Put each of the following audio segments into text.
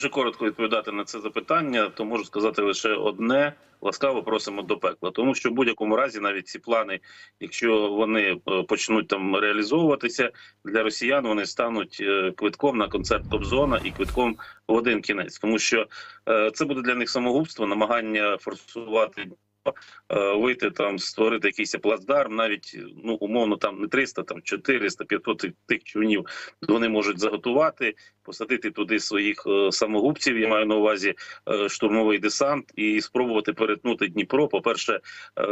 Дуже коротко відповідати на це запитання, то можу сказати лише одне: ласкаво просимо до пекла. Тому що в будь-якому разі, навіть ці плани, якщо вони е, почнуть там реалізовуватися для росіян, вони стануть е, квитком на концерт Кобзона і квитком в один кінець, тому що е, це буде для них самогубство, намагання форсувати. Вийти там, створити якийсь плацдарм, навіть ну умовно там не 300, там 400, 500 тих- тих човнів вони можуть заготувати, посадити туди своїх е, самогубців. Я маю на увазі е, штурмовий десант і спробувати перетнути Дніпро. По перше,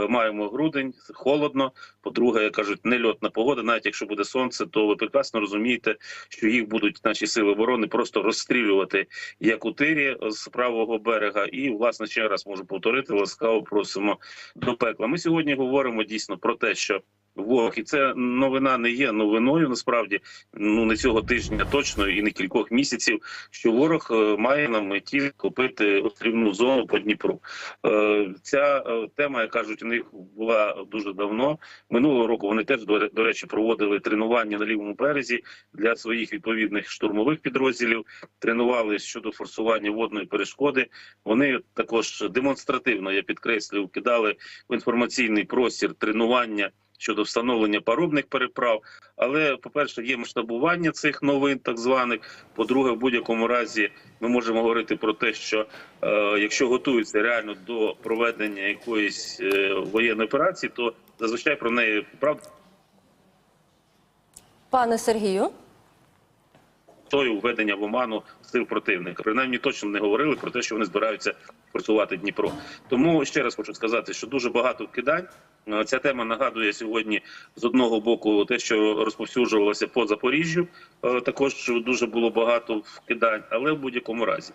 маємо грудень, холодно. По-друге, як кажуть, нельотна погода. Навіть якщо буде сонце, то ви прекрасно розумієте, що їх будуть наші сили оборони просто розстрілювати як у тирі з правого берега. І власне ще раз можу повторити, ласкаво просимо до пекла. Ми сьогодні говоримо дійсно про те, що Ворог, і це новина не є новиною. Насправді, ну не цього тижня точно і не кількох місяців. Що ворог е, має на меті купити острівну зону по Дніпру. Е, Ця е, тема, як кажуть, у них була дуже давно. Минулого року вони теж до речі проводили тренування на лівому березі для своїх відповідних штурмових підрозділів. Тренували щодо форсування водної перешкоди. Вони також демонстративно, я підкреслюю, кидали в інформаційний простір тренування щодо встановлення парубних переправ. Але, по-перше, є масштабування цих новин, так званих. По-друге, в будь-якому разі ми можемо говорити про те, що е, якщо готуються реально до проведення якоїсь е, воєнної операції, то зазвичай про неї правда Пане Сергію. Тою введення в оману сил противника. Принаймні точно не говорили про те, що вони збираються форсувати Дніпро. Тому ще раз хочу сказати, що дуже багато вкидань. Е, Ця тема нагадує сьогодні з одного боку те, що розповсюджувалося по Запоріжжю. Е, Також дуже було багато вкидань, але в будь-якому разі